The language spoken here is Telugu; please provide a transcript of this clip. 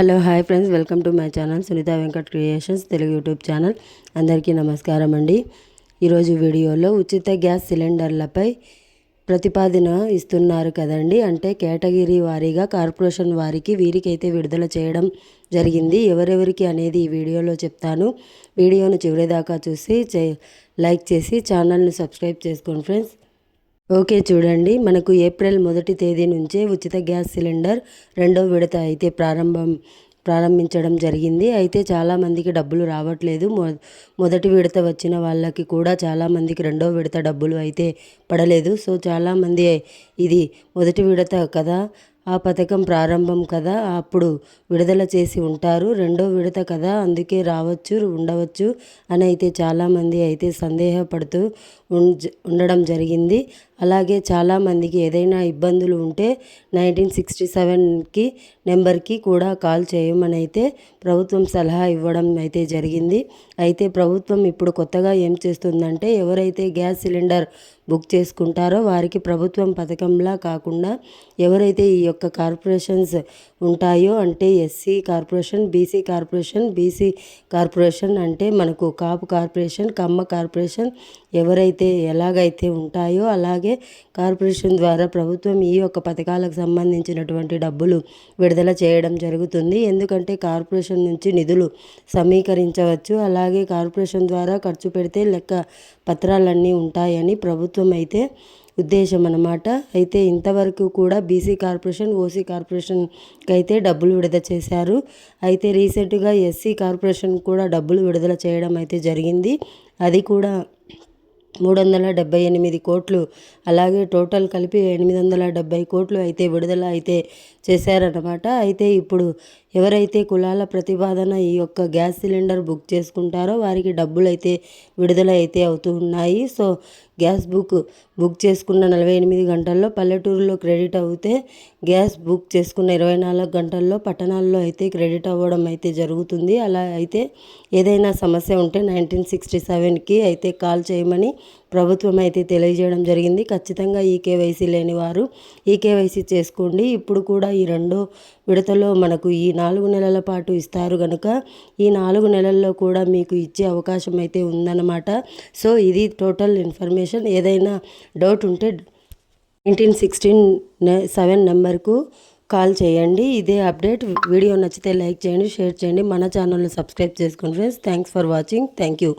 Hello hi friends. Welcome to my channel Sunitha Venkat creations Telugu YouTube channel. అందరికీ నమస్కారం అండి. ఈరోజు వీడియోలో ఉచిత గ్యాస్ సిలిండర్లపై ప్రతిపాదన ఇస్తున్నారు కదండి. అంటే కేటగిరీ వారీగా కార్పొరేషన్ వారికి వీరికైతే విడుదల చేయడం జరిగింది. ఎవరెవరికి అనేది ఈ వీడియోలో చెప్తాను. వీడియోను చివరిదాకా చూసి లైక్ చేసి ఛానల్ని సబ్స్క్రైబ్ చేసుకోండి ఫ్రెండ్స్. ఓకే చూడండి. మనకు ఏప్రిల్ మొదటి తేదీ నుంచే ఉచిత గ్యాస్ సిలిండర్ రెండో విడత అయితే ప్రారంభం ప్రారంభించడం జరిగింది. అయితే చాలామందికి డబ్బులు రావట్లేదు. మొ మొదటి విడత వచ్చిన వాళ్ళకి కూడా చాలామందికి రెండో విడత డబ్బులు అయితే పడలేదు. సో చాలామంది ఇది మొదటి విడత కదా ఆ పథకం ప్రారంభం కదా అప్పుడు విడుదల చేసి ఉంటారు. రెండో విడత కదా అందుకే రావచ్చు ఉండవచ్చు అని అయితే చాలామంది అయితే సందేహపడుతూ ఉండడం జరిగింది. అలాగే చాలామందికి ఏదైనా ఇబ్బందులు ఉంటే నైన్టీన్ సిక్స్టీ సెవెన్కి నెంబర్కి కూడా కాల్ చేయమని అయితే ప్రభుత్వం సలహా ఇవ్వడం అయితే జరిగింది. అయితే ప్రభుత్వం ఇప్పుడు కొత్తగా ఏం చేస్తుందంటే ఎవరైతే గ్యాస్ సిలిండర్ బుక్ చేసుకుంటారో వారికి ప్రభుత్వం పథకంలా కాకుండా ఎవరైతే ఈ యొక్క కార్పొరేషన్స్ ఉంటాయో అంటే SC corporation BC corporation BC corporation అంటే మనకు కాపు కార్పొరేషన్ కమ్మ కార్పొరేషన్ ఎవరైతే ఎలాగైతే ఉంటాయో అలాగే కార్పొరేషన్ ద్వారా ప్రభుత్వం ఈ యొక్క పథకాలకు సంబంధించినటువంటి డబ్బులు విడుదల చేయడం జరుగుతుంది. ఎందుకంటే కార్పొరేషన్ నుంచి నిధులు సమీకరించవచ్చు. అలాగే కార్పొరేషన్ ద్వారా ఖర్చు పెడితే లెక్క పత్రాలన్నీ ఉంటాయని ప్రభుత్వం అయితే ఉద్దేశం అన్నమాట. అయితే ఇంతవరకు కూడా బీసీ కార్పొరేషన్ ఓసీ కార్పొరేషన్కి అయితే డబ్బులు విడుదల చేశారు. అయితే రీసెంట్గా ఎస్సీ కార్పొరేషన్ కూడా డబ్బులు విడుదల చేయడం అయితే జరిగింది. అది కూడా మూడు వందల డెబ్బై ఎనిమిది కోట్లు అలాగే టోటల్ కలిపి ఎనిమిది వందల డెబ్బై కోట్లు అయితే విడుదల అయితే చేశారన్నమాట. అయితే ఇప్పుడు ఎవరైతే కులాల ప్రతిపాదన ఈ యొక్క గ్యాస్ సిలిండర్ బుక్ చేసుకుంటారో వారికి డబ్బులు అయితే విడుదల అయితే అవుతూ ఉన్నాయి. సో గ్యాస్ బుక్ బుక్ చేసుకున్న నలభై ఎనిమిది గంటల్లో పల్లెటూరులో క్రెడిట్ అవుతే గ్యాస్ బుక్ చేసుకున్న ఇరవై నాలుగు గంటల్లో పట్టణాల్లో అయితే క్రెడిట్ అవ్వడం అయితే జరుగుతుంది. అలా అయితే ఏదైనా సమస్య ఉంటే నైన్టీన్ సిక్స్టీ సెవెన్కి అయితే కాల్ చేయమని ప్రభుత్వం అయితే తెలియజేయడం జరిగింది. ఖచ్చితంగా ఈ కేవైసీ లేని వారు ఈ కేవైసీ చేసుకోండి. ఇప్పుడు కూడా ఈ రెండో విడతలో మనకు ఈ నాలుగు నెలల పాటు ఇస్తారు కనుక ఈ నాలుగు నెలల్లో కూడా మీకు ఇచ్చే అవకాశం అయితే ఉందన్నమాట. సో ఇది టోటల్ ఇన్ఫర్మేషన్. ఏదైనా డౌట్ ఉంటే నైన్టీన్ సిక్స్టీన్ సెవెన్ నెంబర్కు కాల్ చేయండి. ఇదే అప్డేట్. వీడియో నచ్చితే లైక్ చేయండి షేర్ చేయండి. మన ఛానల్ని సబ్స్క్రైబ్ చేసుకోండి friends. Thanks for watching. Thank you.